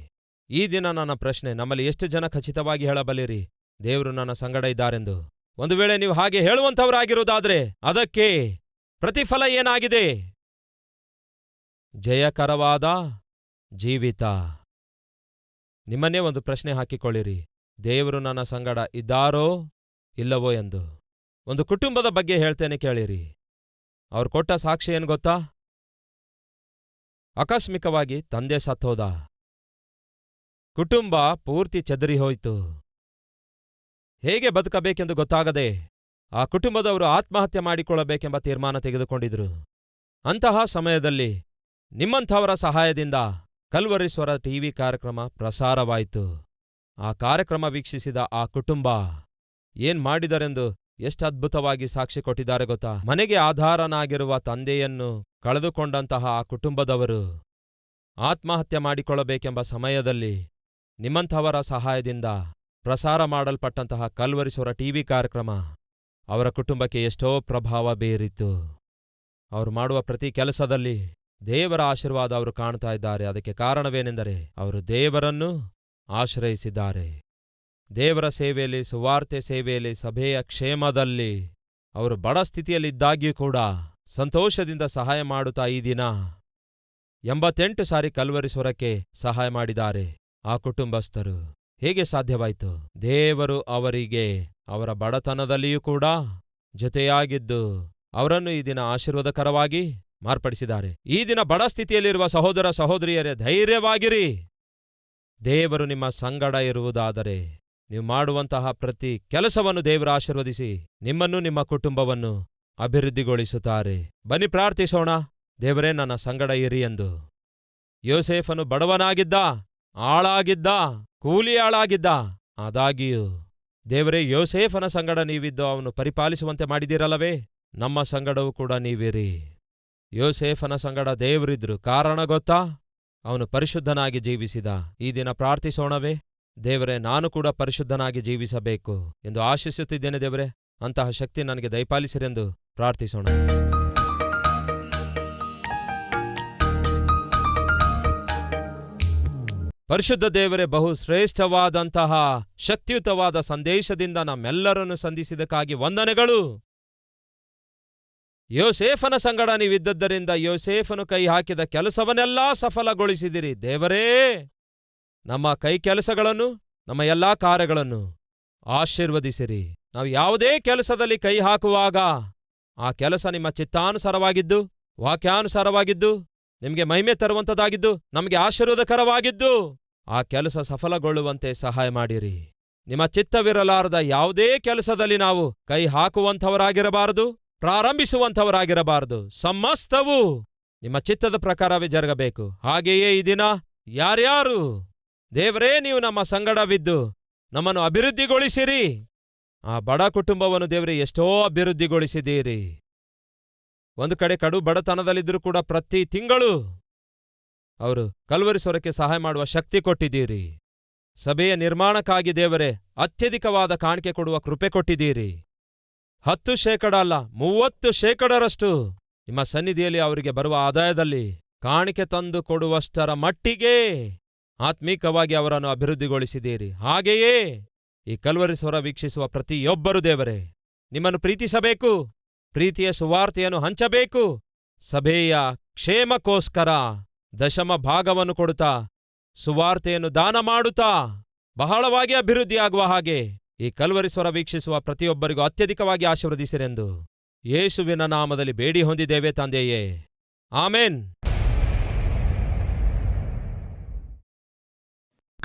ಈ ದಿನ ನನ್ನ ಪ್ರಶ್ನೆ ನಮ್ಮಲ್ಲಿ ಎಷ್ಟು ಜನ ಖಚಿತವಾಗಿ ಹೇಳಬಲ್ಲಿರಿ ದೇವರು ನನ್ನ ಸಂಗಡ ಇದ್ದಾರೆಂದು ಒಂದು ವೇಳೆ ನೀವು ಹಾಗೆ ಹೇಳುವಂಥವರಾಗಿರುವುದಾದ್ರೆ ಅದಕ್ಕೆ ಪ್ರತಿಫಲ ಏನಾಗಿದೆ ಜಯಕರವಾದ ಜೀವಿತ ನಿಮ್ಮನ್ನೇ ಒಂದು ಪ್ರಶ್ನೆ ಹಾಕಿಕೊಳ್ಳಿರಿ ದೇವರು ನನ್ನ ಸಂಗಡ ಇದ್ದಾರೋ ಇಲ್ಲವೋ ಎಂದು ಒಂದು ಕುಟುಂಬದ ಬಗ್ಗೆ ಹೇಳ್ತೇನೆ ಕೇಳಿರಿ ಅವ್ರು ಕೊಟ್ಟ ಸಾಕ್ಷಿ ಏನು ಗೊತ್ತಾ ಆಕಸ್ಮಿಕವಾಗಿ ತಂದೆ ಸತ್ತೋದ ಕುಟುಂಬ ಪೂರ್ತಿ ಚದರಿ ಹೋಯಿತು ಹೇಗೆ ಬದುಕಬೇಕೆಂದು ಗೊತ್ತಾಗದೆ ಆ ಕುಟುಂಬದವರು ಆತ್ಮಹತ್ಯೆ ಮಾಡಿಕೊಳ್ಳಬೇಕೆಂಬ ತೀರ್ಮಾನ ತೆಗೆದುಕೊಂಡಿದ್ರು ಅಂತಹ ಸಮಯದಲ್ಲಿ ನಿಮ್ಮಂಥವರ ಸಹಾಯದಿಂದ ಕಲ್ವರಿಸ್ವರ ಟಿವಿ ಕಾರ್ಯಕ್ರಮ ಪ್ರಸಾರವಾಯಿತು ಆ ಕಾರ್ಯಕ್ರಮ ವೀಕ್ಷಿಸಿದ ಆ ಕುಟುಂಬ ಏನ್ ಮಾಡಿದರೆಂದು ಎಷ್ಟು ಅದ್ಭುತವಾಗಿ ಸಾಕ್ಷಿ ಕೊಟ್ಟಿದ್ದಾರೆ ಗೊತ್ತಾ ಮನೆಗೆ ಆಧಾರನಾಗಿರುವ ತಂದೆಯನ್ನು ಕಳೆದುಕೊಂಡಂತಹ ಆ ಕುಟುಂಬದವರು ಆತ್ಮಹತ್ಯೆ ಮಾಡಿಕೊಳ್ಳಬೇಕೆಂಬ ಸಮಯದಲ್ಲಿ ನಿಮ್ಮಂಥವರ ಸಹಾಯದಿಂದ ಪ್ರಸಾರ ಮಾಡಲ್ಪಟ್ಟಂತಹ ಕಲ್ವರಿಸೋರ ಟಿವಿ ಕಾರ್ಯಕ್ರಮ ಅವರ ಕುಟುಂಬಕ್ಕೆ ಎಷ್ಟೋ ಪ್ರಭಾವ ಬೀರಿತ್ತು ಅವರು ಮಾಡುವ ಪ್ರತಿ ಕೆಲಸದಲ್ಲಿ ದೇವರ ಆಶೀರ್ವಾದ ಅವರು ಕಾಣ್ತಾ ಇದ್ದಾರೆ ಅದಕ್ಕೆ ಕಾರಣವೇನೆಂದರೆ ಅವರು ದೇವರನ್ನು ಆಶ್ರಯಿಸಿದ್ದಾರೆ ದೇವರ ಸೇವೆಯಲ್ಲಿ ಸುವಾರ್ತೆ ಸೇವೆಯಲ್ಲಿ ಸಭೆಯ ಕ್ಷೇಮದಲ್ಲಿ ಅವರು ಬಡ ಸ್ಥಿತಿಯಲ್ಲಿದ್ದಾಗ್ಯೂ ಕೂಡ ಸಂತೋಷದಿಂದ ಸಹಾಯ ಮಾಡುತ್ತಾ ಈ ದಿನ ಎಂಬತ್ತೆಂಟು ಸಾರಿ ಕಲ್ವರಿಸೋರಕ್ಕೆ ಸಹಾಯ ಮಾಡಿದ್ದಾರೆ ಆ ಕುಟುಂಬಸ್ಥರು ಹೇಗೆ ಸಾಧ್ಯವಾಯಿತು ದೇವರು ಅವರಿಗೆ ಅವರ ಬಡತನದಲ್ಲಿಯೂ ಕೂಡ ಜೊತೆಯಾಗಿದ್ದು ಅವರನ್ನು ಈ ದಿನ ಆಶೀರ್ವಾದಕರವಾಗಿ ಮಾರ್ಪಡಿಸಿದ್ದಾರೆ ಈ ದಿನ ಬಡ ಸ್ಥಿತಿಯಲ್ಲಿರುವ ಸಹೋದರ ಸಹೋದರಿಯರೇ ಧೈರ್ಯವಾಗಿರಿ ದೇವರು ನಿಮ್ಮ ಸಂಗಡ ಇರುವುದಾದರೆ ನೀವು ಮಾಡುವಂತಹ ಪ್ರತಿ ಕೆಲಸವನ್ನು ದೇವರು ಆಶೀರ್ವದಿಸಿ ನಿಮ್ಮನ್ನು ನಿಮ್ಮ ಕುಟುಂಬವನ್ನು ಅಭಿವೃದ್ಧಿಗೊಳಿಸುತ್ತಾರೆ ಬನ್ನಿ ಪ್ರಾರ್ಥಿಸೋಣ ದೇವರೇ ನನ್ನ ಸಂಗಡ ಇರಿ ಎಂದು ಯೋಸೇಫನು ಬಡವನಾಗಿದ್ದ ಆಳಾಗಿದ್ದ ಕೂಲಿಯಾಳಾಗಿದ್ದ ಆದಾಗಿಯೂ ದೇವರೇ ಯೋಸೇಫನ ಸಂಗಡ ನೀವಿದ್ದು ಅವನು ಪರಿಪಾಲಿಸುವಂತೆ ಮಾಡಿದಿರಲ್ಲವೇ ನಮ್ಮ ಸಂಗಡವೂ ಕೂಡ ನೀವಿರಿ ಯೋಸೇಫನ ಸಂಗಡ ದೇವರಿದ್ರು ಕಾರಣ ಗೊತ್ತಾ ಅವನು ಪರಿಶುದ್ಧನಾಗಿ ಜೀವಿಸಿದ ಈ ದಿನ ಪ್ರಾರ್ಥಿಸೋಣವೇ ದೇವರೇ ನಾನು ಕೂಡ ಪರಿಶುದ್ಧನಾಗಿ ಜೀವಿಸಬೇಕು ಎಂದು ಆಶಿಸುತ್ತಿದ್ದೇನೆ ದೇವರೇ ಅಂತಹ ಶಕ್ತಿ ನನಗೆ ದಯಪಾಲಿಸಿರೆಂದು ಪ್ರಾರ್ಥಿಸೋಣ ಪರಿಶುದ್ಧ ದೇವರೇ ಬಹು ಶ್ರೇಷ್ಠವಾದಂತಹ ಶಕ್ತಿಯುತವಾದ ಸಂದೇಶದಿಂದ ನಮ್ಮೆಲ್ಲರನ್ನು ಸಂಧಿಸಿದಕ್ಕಾಗಿ ವಂದನೆಗಳು ಯೋಸೇಫನ ಸಂಗಡ ನೀವಿದ್ದದ್ದರಿಂದ ಯೋಸೇಫನು ಕೈ ಹಾಕಿದ ಕೆಲಸವನ್ನೆಲ್ಲಾ ಸಫಲಗೊಳಿಸಿದಿರಿ ದೇವರೇ ನಮ್ಮ ಕೈ ಕೆಲಸಗಳನ್ನು ನಮ್ಮ ಎಲ್ಲಾ ಕಾರ್ಯಗಳನ್ನು ಆಶೀರ್ವದಿಸಿರಿ ನಾವು ಯಾವುದೇ ಕೆಲಸದಲ್ಲಿ ಕೈ ಹಾಕುವಾಗ ಆ ಕೆಲಸ ನಿಮ್ಮ ಚಿತ್ತಾನುಸಾರವಾಗಿದ್ದು ವಾಕ್ಯಾನುಸಾರವಾಗಿದ್ದು ನಿಮಗೆ ಮಹಿಮೆ ತರುವಂಥದ್ದಾಗಿದ್ದು ನಮಗೆ ಆಶೀರ್ವಾದಕರವಾಗಿದ್ದು ಆ ಕೆಲಸ ಸಫಲಗೊಳ್ಳುವಂತೆ ಸಹಾಯ ಮಾಡಿರಿ ನಿಮ್ಮ ಚಿತ್ತವಿರಲಾರದ ಯಾವುದೇ ಕೆಲಸದಲ್ಲಿ ನಾವು ಕೈ ಹಾಕುವಂಥವರಾಗಿರಬಾರದು ಪ್ರಾರಂಭಿಸುವಂಥವರಾಗಿರಬಾರದು ಸಮಸ್ತವು ನಿಮ್ಮ ಚಿತ್ತದ ಪ್ರಕಾರವೇ ಜರುಗಬೇಕು ಹಾಗೆಯೇ ಈ ದಿನ ಯಾರ್ಯಾರು ದೇವರೇ ನೀವು ನಮ್ಮ ಸಂಗಡವಿದ್ದು ನಮ್ಮನ್ನು ಅಭಿವೃದ್ಧಿಗೊಳಿಸಿರಿ ಆ ಬಡ ಕುಟುಂಬವನ್ನು ದೇವರೇ ಎಷ್ಟೋ ಅಭಿವೃದ್ಧಿಗೊಳಿಸಿದ್ದೀರಿ ಒಂದು ಕಡೆ ಕಡು ಬಡತನದಲ್ಲಿದ್ದರೂ ಕೂಡ ಪ್ರತಿ ತಿಂಗಳು ಅವರು ಕಲ್ವರಿಸೋರಕ್ಕೆ ಸಹಾಯ ಮಾಡುವ ಶಕ್ತಿ ಕೊಟ್ಟಿದ್ದೀರಿ ಸಭೆಯ ನಿರ್ಮಾಣಕ್ಕಾಗಿ ದೇವರೇ ಅತ್ಯಧಿಕವಾದ ಕಾಣಿಕೆ ಕೊಡುವ ಕೃಪೆ ಕೊಟ್ಟಿದ್ದೀರಿ ಹತ್ತು ಶೇಕಡ ಅಲ್ಲ ಮೂವತ್ತು ಶೇಕಡರಷ್ಟು ನಿಮ್ಮ ಸನ್ನಿಧಿಯಲ್ಲಿ ಅವರಿಗೆ ಬರುವ ಆದಾಯದಲ್ಲಿ ಕಾಣಿಕೆ ತಂದು ಕೊಡುವಷ್ಟರ ಮಟ್ಟಿಗೆ ಆತ್ಮೀಕವಾಗಿ ಅವರನ್ನು ಅಭಿವೃದ್ಧಿಗೊಳಿಸಿದ್ದೀರಿ ಹಾಗೆಯೇ ಈ ಕಲ್ವರಿಸೋರ ವೀಕ್ಷಿಸುವ ಪ್ರತಿಯೊಬ್ಬರು ದೇವರೇ ನಿಮ್ಮನ್ನು ಪ್ರೀತಿಸಬೇಕು ಪ್ರೀತಿಯ ಸುವಾರ್ತೆಯನ್ನು ಹಂಚಬೇಕು ಸಭೆಯ ಕ್ಷೇಮಕ್ಕೋಸ್ಕರ ದಶಮ ಭಾಗವನ್ನು ಕೊಡುತ್ತಾ ಸುವಾರ್ತೆಯನ್ನು ದಾನ ಮಾಡುತ್ತಾ ಬಹಳವಾಗಿ ಅಭಿವೃದ್ಧಿಯಾಗುವ ಹಾಗೆ ಈ ಕಲ್ವರಿ ಸ್ವರ ವೀಕ್ಷಿಸುವ ಪ್ರತಿಯೊಬ್ಬರಿಗೂ ಅತ್ಯಧಿಕವಾಗಿ ಆಶೀರ್ವದಿಸಿರೆಂದು ಯೇಸುವಿನ ನಾಮದಲ್ಲಿ ಬೇಡಿ ಹೊಂದಿದ್ದೇವೆ ತಂದೆಯೇ ಆಮೇನ್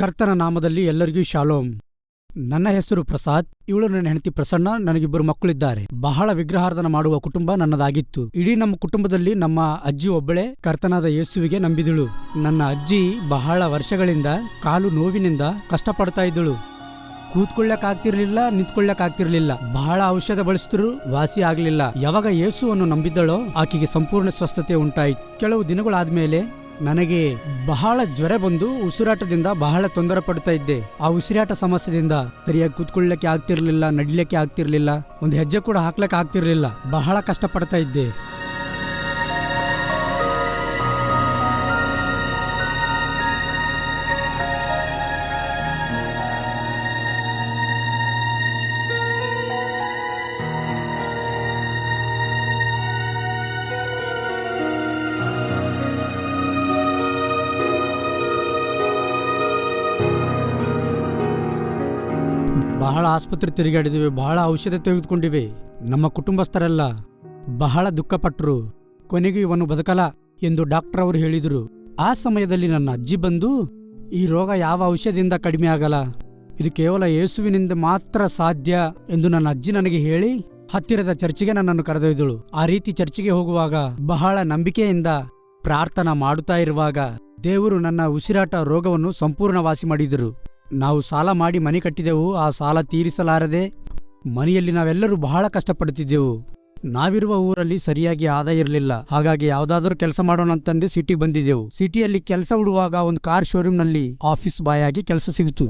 ಕರ್ತನ ನಾಮದಲ್ಲಿ ಎಲ್ಲರಿಗೂ ಶಾಲೋಂ ನನ್ನ ಹೆಸರು ಪ್ರಸಾದ್ ಇವಳು ನನ್ನ ಹೆಂಡತಿ ಪ್ರಸನ್ನ ನನಗಿಬ್ಬರು ಮಕ್ಕಳಿದ್ದಾರೆ ಬಹಳ ವಿಗ್ರಹಾರ್ಧನ ಮಾಡುವ ಕುಟುಂಬ ನನ್ನದಾಗಿತ್ತು ಇಡೀ ನಮ್ಮ ಕುಟುಂಬದಲ್ಲಿ ನಮ್ಮ ಅಜ್ಜಿ ಒಬ್ಬಳೆ ಕರ್ತನಾದ ಯೇಸುವಿಗೆ ನಂಬಿದಳು ನನ್ನ ಅಜ್ಜಿ ಬಹಳ ವರ್ಷಗಳಿಂದ ಕಾಲು ನೋವಿನಿಂದ ಕಷ್ಟಪಡ್ತಾ ಇದ್ದಳು ಕೂತ್ಕೊಳ್ಳಕ್ಕಾಗ್ತಿರ್ಲಿಲ್ಲ ಆಗ್ತಿರ್ಲಿಲ್ಲ ಬಹಳ ಔಷಧ ಬಳಸಿದ್ರು ವಾಸಿ ಆಗ್ಲಿಲ್ಲ ಯಾವಾಗ ಯೇಸುವನ್ನು ನಂಬಿದ್ದಳೋ ಆಕೆಗೆ ಸಂಪೂರ್ಣ ಸ್ವಸ್ಥತೆ ಉಂಟಾಯಿತು ಕೆಲವು ದಿನಗಳಾದ್ಮೇಲೆ ನನಗೆ ಬಹಳ ಜ್ವರ ಬಂದು ಉಸಿರಾಟದಿಂದ ಬಹಳ ತೊಂದರೆ ಪಡ್ತಾ ಇದ್ದೆ ಆ ಉಸಿರಾಟ ಸಮಸ್ಯೆಯಿಂದ ಸರಿಯಾಗಿ ಕೂತ್ಕೊಳ್ಳಕ್ಕೆ ಆಗ್ತಿರ್ಲಿಲ್ಲ ನಡಿಲಿಕ್ಕೆ ಆಗ್ತಿರ್ಲಿಲ್ಲ ಒಂದು ಹೆಜ್ಜೆ ಕೂಡ ಹಾಕ್ಲಿಕ್ಕೆ ಆಗ್ತಿರ್ಲಿಲ್ಲ ಬಹಳ ಕಷ್ಟ ಇದ್ದೆ ಆಸ್ಪತ್ರೆ ತಿರುಗಾಡಿದಿವೆ ಬಹಳ ಔಷಧ ತೆಗೆದುಕೊಂಡಿವೆ ನಮ್ಮ ಕುಟುಂಬಸ್ಥರೆಲ್ಲ ಬಹಳ ದುಃಖಪಟ್ಟರು ಕೊನೆಗೂ ಇವನು ಬದುಕಲ ಎಂದು ಡಾಕ್ಟರ್ ಅವರು ಹೇಳಿದರು ಆ ಸಮಯದಲ್ಲಿ ನನ್ನ ಅಜ್ಜಿ ಬಂದು ಈ ರೋಗ ಯಾವ ಔಷಧಿಯಿಂದ ಕಡಿಮೆ ಆಗಲ್ಲ ಇದು ಕೇವಲ ಯೇಸುವಿನಿಂದ ಮಾತ್ರ ಸಾಧ್ಯ ಎಂದು ನನ್ನ ಅಜ್ಜಿ ನನಗೆ ಹೇಳಿ ಹತ್ತಿರದ ಚರ್ಚಿಗೆ ನನ್ನನ್ನು ಕರೆದೊಯ್ದಳು ಆ ರೀತಿ ಚರ್ಚಿಗೆ ಹೋಗುವಾಗ ಬಹಳ ನಂಬಿಕೆಯಿಂದ ಪ್ರಾರ್ಥನಾ ಮಾಡುತ್ತಾ ಇರುವಾಗ ದೇವರು ನನ್ನ ಉಸಿರಾಟ ರೋಗವನ್ನು ಸಂಪೂರ್ಣ ವಾಸಿ ಮಾಡಿದರು ನಾವು ಸಾಲ ಮಾಡಿ ಮನೆ ಕಟ್ಟಿದೆವು ಆ ಸಾಲ ತೀರಿಸಲಾರದೆ ಮನೆಯಲ್ಲಿ ನಾವೆಲ್ಲರೂ ಬಹಳ ಕಷ್ಟಪಡುತ್ತಿದ್ದೆವು ನಾವಿರುವ ಊರಲ್ಲಿ ಸರಿಯಾಗಿ ಆದಾಯ ಇರಲಿಲ್ಲ ಹಾಗಾಗಿ ಯಾವುದಾದ್ರೂ ಕೆಲಸ ಮಾಡೋಣ ಅಂತಂದು ಸಿಟಿ ಬಂದಿದ್ದೆವು ಸಿಟಿಯಲ್ಲಿ ಕೆಲಸ ಹುಡುವಾಗ ಒಂದು ಕಾರ್ ಶೋರೂಮ್ನಲ್ಲಿ ಆಫೀಸ್ ಬಾಯ್ ಆಗಿ ಕೆಲಸ ಸಿಗುತ್ತು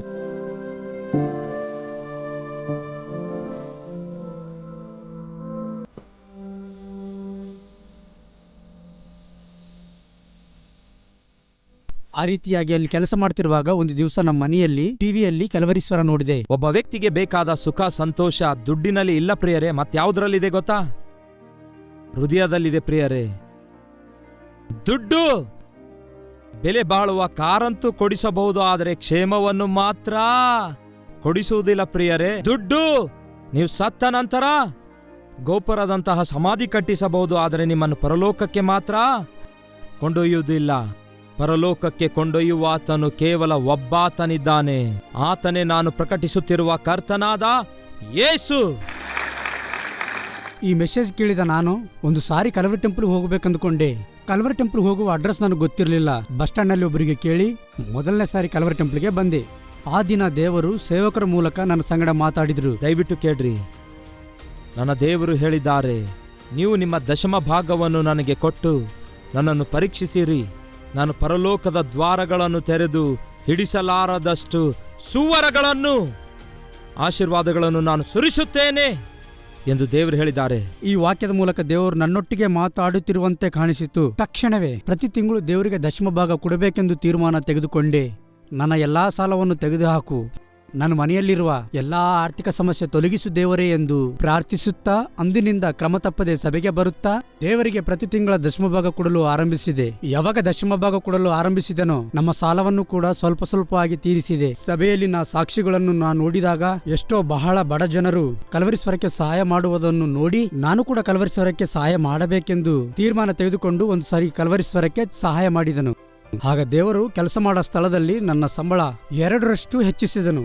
ಆ ರೀತಿಯಾಗಿ ಅಲ್ಲಿ ಕೆಲಸ ಮಾಡ್ತಿರುವಾಗ ಒಂದು ದಿವಸ ನಮ್ಮ ಮನೆಯಲ್ಲಿ ಟಿವಿಯಲ್ಲಿ ಕೆಲವರೀಶ್ವರ ನೋಡಿದೆ ಒಬ್ಬ ವ್ಯಕ್ತಿಗೆ ಬೇಕಾದ ಸುಖ ಸಂತೋಷ ದುಡ್ಡಿನಲ್ಲಿ ಇಲ್ಲ ಪ್ರಿಯರೇ ಮತ್ಯಾವುದರಲ್ಲಿದೆ ಗೊತ್ತಾ ಹೃದಯದಲ್ಲಿದೆ ಪ್ರಿಯರೇ ದುಡ್ಡು ಬೆಲೆ ಬಾಳುವ ಕಾರಂತೂ ಕೊಡಿಸಬಹುದು ಆದರೆ ಕ್ಷೇಮವನ್ನು ಮಾತ್ರ ಕೊಡಿಸುವುದಿಲ್ಲ ಪ್ರಿಯರೇ ದುಡ್ಡು ನೀವು ಸತ್ತ ನಂತರ ಗೋಪುರದಂತಹ ಸಮಾಧಿ ಕಟ್ಟಿಸಬಹುದು ಆದರೆ ನಿಮ್ಮನ್ನು ಪರಲೋಕಕ್ಕೆ ಮಾತ್ರ ಕೊಂಡೊಯ್ಯುವುದಿಲ್ಲ ಪರಲೋಕಕ್ಕೆ ಕೊಂಡೊಯ್ಯುವ ಆತನು ಕೇವಲ ಒಬ್ಬಾತನಿದ್ದಾನೆ ಆತನೇ ನಾನು ಪ್ರಕಟಿಸುತ್ತಿರುವ ಕರ್ತನಾದ ಯೇಸು ಈ ಮೆಸೇಜ್ ಕೇಳಿದ ನಾನು ಒಂದು ಸಾರಿ ಕಲವರಿ ಟೆಂಪಲ್ ಹೋಗಬೇಕಂದುಕೊಂಡೆ ಕಲವರಿ ಟೆಂಪಲ್ ಹೋಗುವ ಅಡ್ರೆಸ್ ನನಗೆ ಗೊತ್ತಿರಲಿಲ್ಲ ಬಸ್ ಸ್ಟಾಂಡ್ ನಲ್ಲಿ ಒಬ್ಬರಿಗೆ ಕೇಳಿ ಮೊದಲನೇ ಸಾರಿ ಕಲವರಿ ಟೆಂಪಲ್ಗೆ ಬಂದೆ ಆ ದಿನ ದೇವರು ಸೇವಕರ ಮೂಲಕ ನನ್ನ ಸಂಗಡ ಮಾತಾಡಿದ್ರು ದಯವಿಟ್ಟು ಕೇಳ್ರಿ ನನ್ನ ದೇವರು ಹೇಳಿದ್ದಾರೆ ನೀವು ನಿಮ್ಮ ದಶಮ ಭಾಗವನ್ನು ನನಗೆ ಕೊಟ್ಟು ನನ್ನನ್ನು ಪರೀಕ್ಷಿಸಿರಿ ನಾನು ಪರಲೋಕದ ದ್ವಾರಗಳನ್ನು ತೆರೆದು ಹಿಡಿಸಲಾರದಷ್ಟು ಸುವರಗಳನ್ನು ಆಶೀರ್ವಾದಗಳನ್ನು ನಾನು ಸುರಿಸುತ್ತೇನೆ ಎಂದು ದೇವರು ಹೇಳಿದ್ದಾರೆ ಈ ವಾಕ್ಯದ ಮೂಲಕ ದೇವರು ನನ್ನೊಟ್ಟಿಗೆ ಮಾತಾಡುತ್ತಿರುವಂತೆ ಕಾಣಿಸಿತು ತಕ್ಷಣವೇ ಪ್ರತಿ ತಿಂಗಳು ದೇವರಿಗೆ ದಶಮ ಭಾಗ ಕೊಡಬೇಕೆಂದು ತೀರ್ಮಾನ ತೆಗೆದುಕೊಂಡೆ ನನ್ನ ಎಲ್ಲಾ ಸಾಲವನ್ನು ತೆಗೆದುಹಾಕು ನನ್ನ ಮನೆಯಲ್ಲಿರುವ ಎಲ್ಲಾ ಆರ್ಥಿಕ ಸಮಸ್ಯೆ ತೊಲಗಿಸು ದೇವರೇ ಎಂದು ಪ್ರಾರ್ಥಿಸುತ್ತಾ ಅಂದಿನಿಂದ ಕ್ರಮ ತಪ್ಪದೆ ಸಭೆಗೆ ಬರುತ್ತಾ ದೇವರಿಗೆ ಪ್ರತಿ ತಿಂಗಳ ದಶಮ ಭಾಗ ಕೊಡಲು ಆರಂಭಿಸಿದೆ ಯಾವಾಗ ದಶಮ ಭಾಗ ಕೊಡಲು ಆರಂಭಿಸಿದನೋ ನಮ್ಮ ಸಾಲವನ್ನು ಕೂಡ ಸ್ವಲ್ಪ ಸ್ವಲ್ಪವಾಗಿ ತೀರಿಸಿದೆ ಸಭೆಯಲ್ಲಿನ ಸಾಕ್ಷಿಗಳನ್ನು ನಾನು ನೋಡಿದಾಗ ಎಷ್ಟೋ ಬಹಳ ಬಡ ಜನರು ಕಲವರಿಸ್ವರಕ್ಕೆ ಸಹಾಯ ಮಾಡುವುದನ್ನು ನೋಡಿ ನಾನು ಕೂಡ ಕಲವರಿಸ್ವರಕ್ಕೆ ಸಹಾಯ ಮಾಡಬೇಕೆಂದು ತೀರ್ಮಾನ ತೆಗೆದುಕೊಂಡು ಒಂದು ಸಾರಿ ಕಲವರಿಸ್ವರಕ್ಕೆ ಸಹಾಯ ಮಾಡಿದನು ಆಗ ದೇವರು ಕೆಲಸ ಮಾಡೋ ಸ್ಥಳದಲ್ಲಿ ನನ್ನ ಸಂಬಳ ಎರಡರಷ್ಟು ಹೆಚ್ಚಿಸಿದನು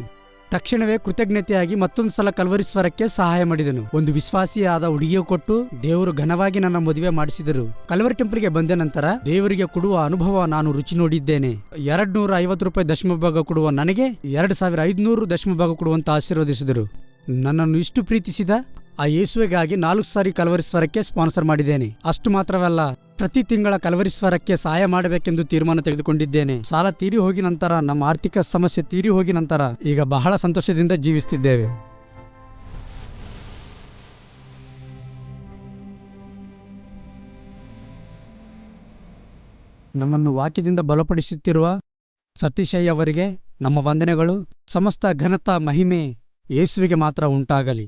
ತಕ್ಷಣವೇ ಕೃತಜ್ಞತೆಯಾಗಿ ಮತ್ತೊಂದು ಸಲ ಕಲ್ವರಿಸ್ವರಕ್ಕೆ ಸಹಾಯ ಮಾಡಿದನು ಒಂದು ವಿಶ್ವಾಸಿಯಾದ ಉಡುಗೆ ಕೊಟ್ಟು ದೇವರು ಘನವಾಗಿ ನನ್ನ ಮದುವೆ ಮಾಡಿಸಿದರು ಕಲ್ವರಿ ಟೆಂಪಲ್ಗೆ ಬಂದ ನಂತರ ದೇವರಿಗೆ ಕೊಡುವ ಅನುಭವ ನಾನು ರುಚಿ ನೋಡಿದ್ದೇನೆ ಎರಡ್ ನೂರ ಐವತ್ತು ರೂಪಾಯಿ ಭಾಗ ಕೊಡುವ ನನಗೆ ಎರಡು ಸಾವಿರ ಐದುನೂರು ಭಾಗ ಕೊಡುವಂತ ಆಶೀರ್ವದಿಸಿದರು ನನ್ನನ್ನು ಇಷ್ಟು ಪ್ರೀತಿಸಿದ ಆ ಯೇಸುವೆಗಾಗಿ ನಾಲ್ಕು ಸಾರಿ ಕಲವರಿಸ್ವರಕ್ಕೆ ಸ್ಪಾನ್ಸರ್ ಮಾಡಿದ್ದೇನೆ ಅಷ್ಟು ಮಾತ್ರವಲ್ಲ ಪ್ರತಿ ತಿಂಗಳ ಕಲವರಿಸ್ವರಕ್ಕೆ ಸಹಾಯ ಮಾಡಬೇಕೆಂದು ತೀರ್ಮಾನ ತೆಗೆದುಕೊಂಡಿದ್ದೇನೆ ಸಾಲ ತೀರಿ ಹೋಗಿ ನಂತರ ನಮ್ಮ ಆರ್ಥಿಕ ಸಮಸ್ಯೆ ತೀರಿ ಹೋಗಿ ನಂತರ ಈಗ ಬಹಳ ಸಂತೋಷದಿಂದ ಜೀವಿಸುತ್ತಿದ್ದೇವೆ ನಮ್ಮನ್ನು ವಾಕ್ಯದಿಂದ ಬಲಪಡಿಸುತ್ತಿರುವ ಸತೀಶಯ್ಯ ಅವರಿಗೆ ನಮ್ಮ ವಂದನೆಗಳು ಸಮಸ್ತ ಘನತಾ ಮಹಿಮೆ ಯೇಸುವಿಗೆ ಮಾತ್ರ ಉಂಟಾಗಲಿ